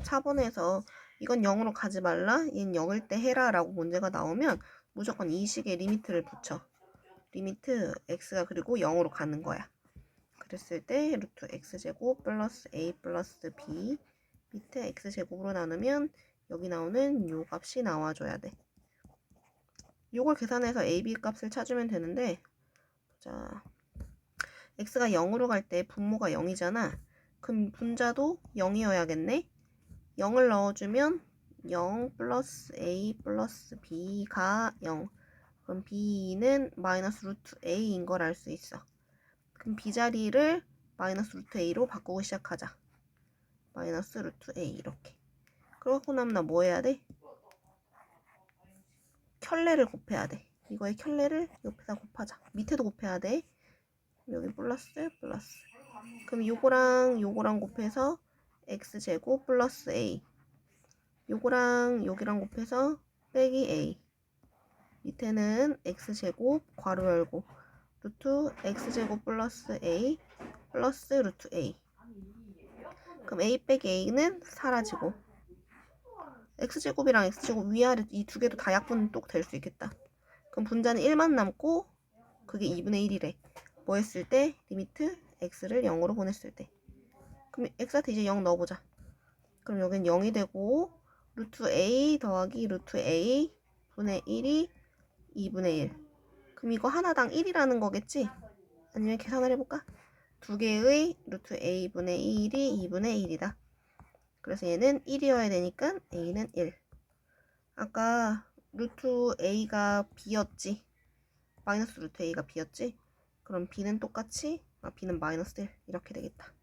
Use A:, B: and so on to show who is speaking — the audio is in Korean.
A: 44번에서 이건 0으로 가지 말라, 얘는 0일 때 해라 라고 문제가 나오면 무조건 이 식의 리미트를 붙여. 리미트 x가 그리고 0으로 가는 거야. 그랬을 때 루트 x제곱 플러스 a 플러스 b 밑에 x제곱으로 나누면 여기 나오는 요 값이 나와줘야 돼. 요걸 계산해서 a, b 값을 찾으면 되는데 자 x가 0으로 갈 때 분모가 0이잖아. 그럼 분자도 0이어야겠네. 0을 넣어주면 0 플러스 a 플러스 b가 0. 그럼 b는 마이너스 루트 a인 걸 알 수 있어. 그럼 b 자리를 마이너스 루트 a로 바꾸고 시작하자. 마이너스 루트 a 이렇게. 그러고 나면 나 뭐 해야 돼? 켤레를 곱해야 돼. 이거의 켤레를 옆에다 곱하자. 밑에도 곱해야 돼. 여기 플러스 플러스. 그럼 요거랑 요거랑 곱해서 x제곱 플러스 a. 요거랑 여기랑 곱해서 빼기 a. 밑에는 x제곱 괄호 열고 루트 x제곱 플러스 a 플러스 루트 a. 그럼 a 빼기 a는 사라지고 x제곱이랑 x제곱 위아래 이 두 개도 다 약분 또될수 있겠다. 그럼 분자는 1만 남고 그게 2분의 1이래. 뭐 했을 때? 리미트 x를 0으로 보냈을 때. 그럼 x한테 이제 0 넣어보자. 그럼 여긴 0이 되고 루트 a 더하기 루트 a 분의 1이 2분의 1. 그럼 이거 하나당 1이라는 거겠지? 아니면 계산을 해볼까? 두 개의 루트 a분의 1이 2분의 1이다. 그래서 얘는 1이어야 되니까 a는 1. 아까 루트 a가 b였지. 마이너스 루트 a가 b였지. 그럼 b는 똑같이 아 b는 마이너스 1 이렇게 되겠다.